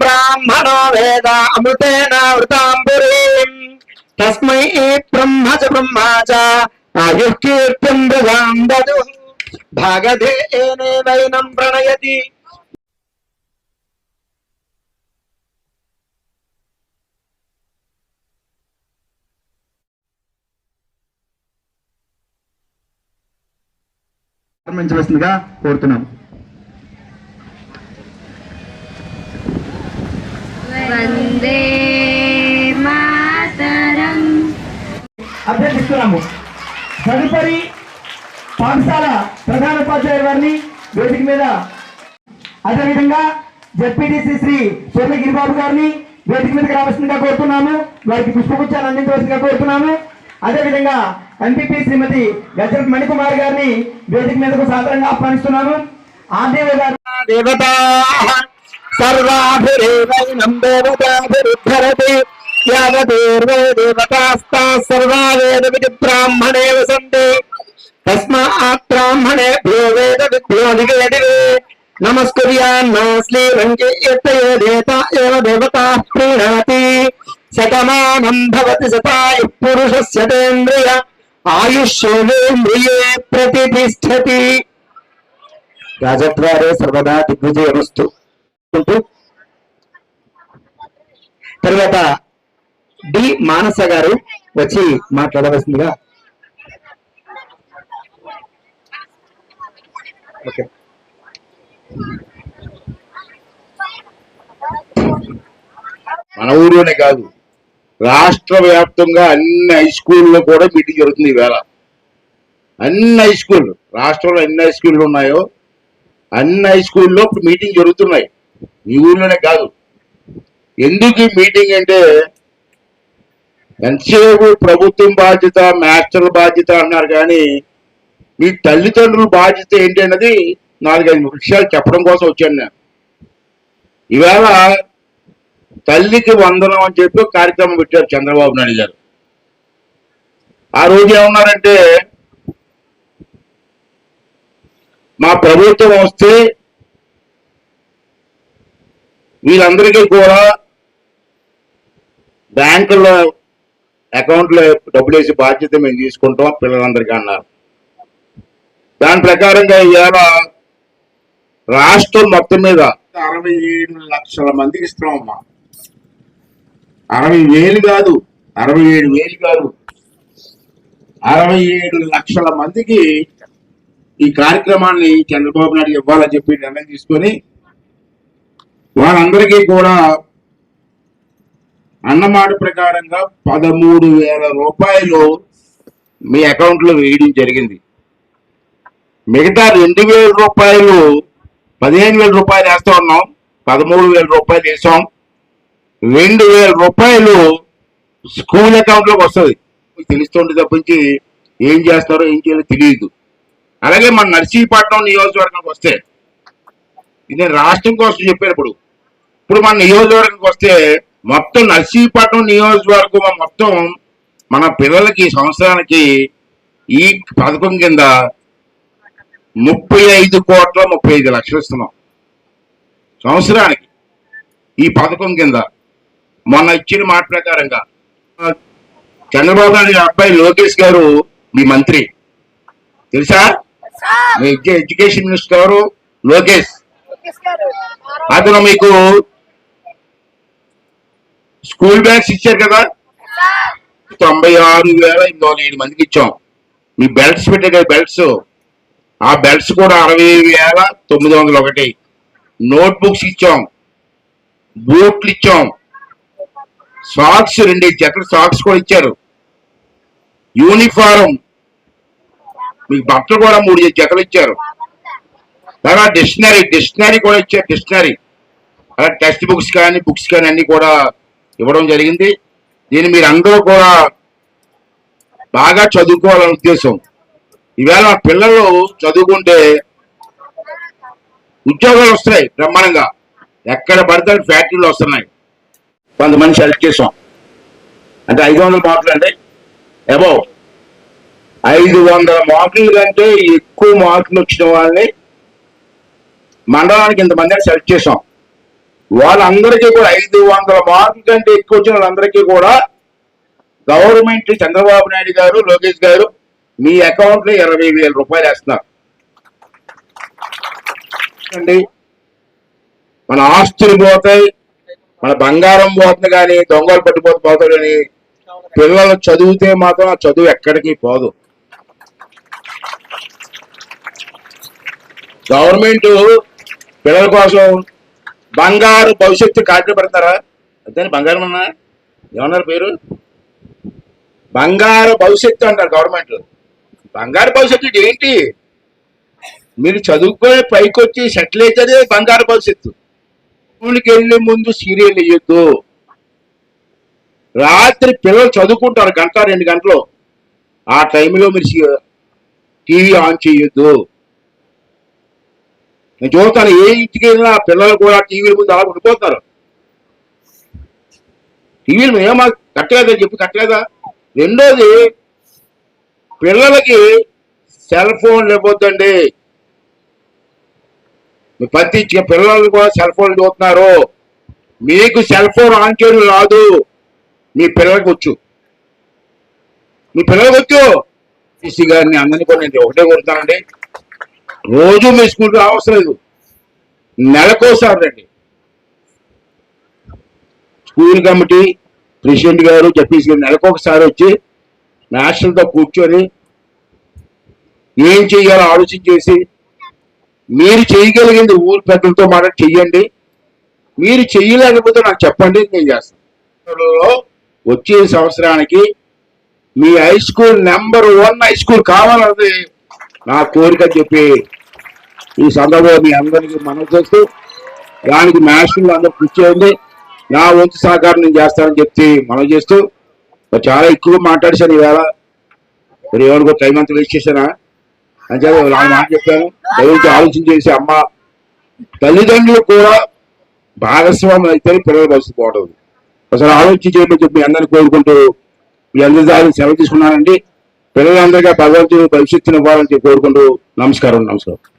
బ్రాహ్మణో వేద అమృతేన వృతాంబురీం తస్మై బ్రహ్మ చ బ్రహ్మ చ ఆయుః కీర్తిం మృగాం దదు భాగధేనేనైనం ప్రణయతి ప్రారంభించవలసిందిగా కోరుతున్నాం. అభ్యర్థిస్తున్నాము. తదుపరి పాఠశాల ప్రధానోపాధ్యాయుల వారిని వేదిక మీద అదేవిధంగా జడ్పీటీసీ శ్రీ సూర్య గిరిబాబు గారిని వేదిక మీదకి రావాల్సిందిగా కోరుతున్నాము. వారికి పుష్పగుచ్చాలు అందించవలసిందిగా కోరుతున్నాము. అదేవిధంగా ఎంపీపీ శ్రీమతి గజరత్ మణికుమార్ గారిని వేదిక మీదకు సాధారణంగా ఆహ్వానిస్తున్నాము. ఆర్డీఓ గారు దేవతా సర్వాభిరేవైనం దేవతాభిరుద్ధరతి యావదేర్వే దేవతాస్తా సర్వా వేద బ్రాహ్మణే వసంతి తస్మాత్ బ్రాహ్మణేభ్యో వేద విభ్యో నివేదివే నమస్కుర్యాన్న దేవతా ప్రీణాతి శతమానం భవతి శతాయు పురుషస్య తేంద్రియ ఆయుష్యేంద్రియే ప్రతిష్టతి రాజద్వారే సర్వదా దిగ్విజయమస్తు తర్వాత డి మానస గారు వచ్చి మాట్లాడవలసిందిగా. ఓకే. మన ఊరిలోనే కాదు రాష్ట్ర వ్యాప్తంగా అన్ని హై స్కూల్లో కూడా మీటింగ్ జరుగుతుంది ఈవేళ. అన్ని హై స్కూల్ రాష్ట్రంలో ఎన్ని హై స్కూళ్ళు ఉన్నాయో అన్ని హై స్కూల్లో ఇప్పుడు మీటింగ్ జరుగుతున్నాయి. ఈ ఊర్లోనే కాదు. ఎందుకు మీటింగ్ అంటే ఎంతసేపు ప్రభుత్వం బాధ్యత మాస్టర్ల బాధ్యత అన్నారు కానీ మీ తల్లిదండ్రుల బాధ్యత ఏంటి అన్నది నాలుగైదు విషయాలు చెప్పడం కోసం వచ్చాను నేను. ఈవేళ తల్లికి వందనం అని చెప్పి కార్యక్రమం పెట్టారు చంద్రబాబు నాయుడు గారు. ఆ రోజు ఏమన్నారంటే మా ప్రభుత్వం వస్తే వీళ్ళందరికీ కూడా బ్యాంకుల్లో అకౌంట్లో డబ్బులు వేసి బాధ్యత మేము తీసుకుంటాం పిల్లలందరికీ అన్నారు. దాని ప్రకారంగా ఇవాళ రాష్ట్రం మొత్తం మీద అరవై ఏడు లక్షల మందికి ఇస్తున్నామమ్మా. అరవై వేలు కాదు అరవై ఏడు వేలు కాదు. అరవై ఏడు లక్షల మందికి ఈ కార్యక్రమాన్ని చంద్రబాబు నాయుడు ఇవ్వాలని చెప్పి నిర్ణయం తీసుకొని వాళ్ళందరికీ కూడా అన్నమాట ప్రకారంగా పదమూడు వేల రూపాయలు మీ అకౌంట్లో వేయడం జరిగింది. మిగతా రెండు వేల రూపాయలు పదిహేను వేల రూపాయలు వేస్తూ ఉన్నాం. పదమూడు వేల రూపాయలు వేసాం. రెండు వేల రూపాయలు స్కూల్ అకౌంట్లోకి వస్తుంది. తెలుస్తుంది తప్పించి ఏం చేస్తారో ఏం చేయాలో తెలియదు. అలాగే మన నర్సీపట్నం నియోజకవర్గానికి వస్తే ఇది రాష్ట్రం కోసం చెప్పాను ఇప్పుడు. ఇప్పుడు మన నియోజకవర్గానికి వస్తే మొత్తం నర్సీపట్నం నియోజకవర్గం మొత్తం మన పిల్లలకి సంవత్సరానికి ఈ పథకం కింద ముప్పై ఐదు కోట్ల ముప్పై ఐదు లక్షలు ఇస్తున్నాం. సంవత్సరానికి ఈ పథకం కింద మొన్న ఇచ్చిన మాట ప్రకారంగా చంద్రబాబు నాయుడు గారి అబ్బాయి లోకేష్ గారు మీ మంత్రి. తెలుసా? మీ ఎడ్యు- ఎడ్యుకేషన్ మినిస్టర్ గారు లోకేష్. అతను మీకు స్కూల్ బ్యాగ్స్ ఇచ్చారు కదా? తొంభై ఆరు వేల ఎనిమిది వందల ఏడు మందికి ఇచ్చాం. మీ బెల్ట్స్ పెట్టే కదా బెల్ట్స్? ఆ బెల్ట్స్ కూడా అరవై వేల తొమ్మిది వందల ఒకటి. నోట్బుక్స్ ఇచ్చాం. బూట్లు ఇచ్చాం. సాక్స్ రెండు జతలు సాక్స్ కూడా ఇచ్చారు? యూనిఫారం. మీకు బట్టలు కూడా మూడు జతలు ఇచ్చారు. తర్వాత డిక్షనరీ డిక్షనరీ కూడా ఇచ్చారు డిక్షనరీ. అలా టెక్స్ట్ బుక్స్ కానీ బుక్స్ కానీ అన్ని కూడా ఇవ్వడం జరిగింది. దీన్ని మీరు అందరూ కూడా బాగా చదువుకోవాలనే ఉద్దేశం. ఈవేళ మా పిల్లలు చదువుకుంటే ఉద్యోగాలు వస్తున్నాయి బ్రహ్మాండంగా. ఎక్కడ పడితే ఫ్యాక్టరీలు వస్తున్నాయి. కొంతమంది సెలెక్ట్ చేసాం అంటే ఐదు వందల మార్కులు అంటే అబౌవ్. ఐదు వందల మార్కుల కంటే ఎక్కువ మార్కులు వచ్చిన వాళ్ళని మండలానికి ఇంతమంది సెలెక్ట్ చేసాం వాళ్ళందరికీ కూడా ఐదు వందల మార్కుల కంటే ఎక్కువ వచ్చిన వాళ్ళందరికీ కూడా గవర్నమెంట్ చంద్రబాబు నాయుడు గారు లోకేష్ గారు మీ అకౌంట్లో ఇరవై వేల రూపాయలు వేస్తున్నారు. అండి మన ఆస్తులు పోతాయి మన బంగారం పోతుంది కానీ దొంగలు పట్టిపోతే పోతాడు కానీ పిల్లలు చదివితే మాత్రం ఆ చదువు ఎక్కడికి పోదు. గవర్నమెంట్ పిల్లల కోసం బంగారు భవిష్యత్తు కాటిలో పెడతారా? అంతే బంగారం అన్నా? ఏమన్నారు పేరు? బంగారు భవిష్యత్తు అంటారు గవర్నమెంట్ బంగారు భవిష్యత్తు ఏంటి? మీరు చదువుకొని పైకి వచ్చి సెటిల్ అవుతుంది బంగారు భవిష్యత్తు. స్కూల్కి వెళ్ళే ముందు సీరియల్ వేయొద్దు. రాత్రి పిల్లలు చదువుకుంటారు గంట రెండు గంటలు. ఆ టైంలో మీరు టీవీ ఆన్ చేయొద్దు. నేను చూస్తాను ఏ ఇంటికి వెళ్ళినా పిల్లలు కూడా టీవీల ముందు అలా ఉండిపోతారు టీవీలు మేమా కట్టలేదా చెప్పి కట్టలేదా? రెండోది పిల్లలకి సెల్ ఫోన్లు ఇవ్వద్దండి మీ ప్రతి పిల్లలు కూడా సెల్ ఫోన్ చూస్తున్నారు. మీకు సెల్ ఫోన్ ఆన్ చేయడం రాదు. మీ పిల్లలకు వచ్చు. మీ పిల్లలకు వచ్చు. సిసి గారిని అందరినీ కూడా నేను ఒకటే కొడతానండి. రోజు మీ స్కూల్కి అవసరం లేదు. నెలకోసారి రండి. స్కూల్ కమిటీ ప్రెసిడెంట్ గారు చెప్పేసి నెలకొకసారి వచ్చి నేషనల్తో కూర్చొని ఏం చేయాలో ఆలోచన చేసి మీరు చేయగలిగింది ఊరు పెద్దలతో మాట చెయ్యండి. మీరు చెయ్యలేకపోతే నాకు చెప్పండి నేను చేస్తాను. వచ్చే సంవత్సరానికి మీ high school number one high school కావాలన్నది నా కోరిక చెప్పి ఈ సందర్భంలో మీ అందరికీ మనం చేస్తూ దానికి మాస్టర్లు అందరూ కృషి చేయండి. నా వంతు సహకారం నేను చేస్తానని చెప్పి మనం చేస్తూ చాలా ఎక్కువ మాట్లాడేశాను ఈవేళ. మరి ఎవరికో టైం అంతా వేస్ట్ చేశానా? అని చెప్పి నా మాట చెప్పాను. ఎవరికి ఆలోచన చేసి అమ్మ తల్లిదండ్రులు కూడా భాగస్వామ్యం అయితే పిల్లల భవిష్యత్తు బాగుంటుంది. ఒకసారి ఆలోచన చేయమని చెప్పి మీ అందరిని కోరుకుంటూ మీ అందరి సెలవు తీసుకున్నానండి. పిల్లలందరికీ భగవంతుడు భవిష్యత్తును ఇవ్వాలని చెప్పి కోరుకుంటూ నమస్కారం నమస్కారం.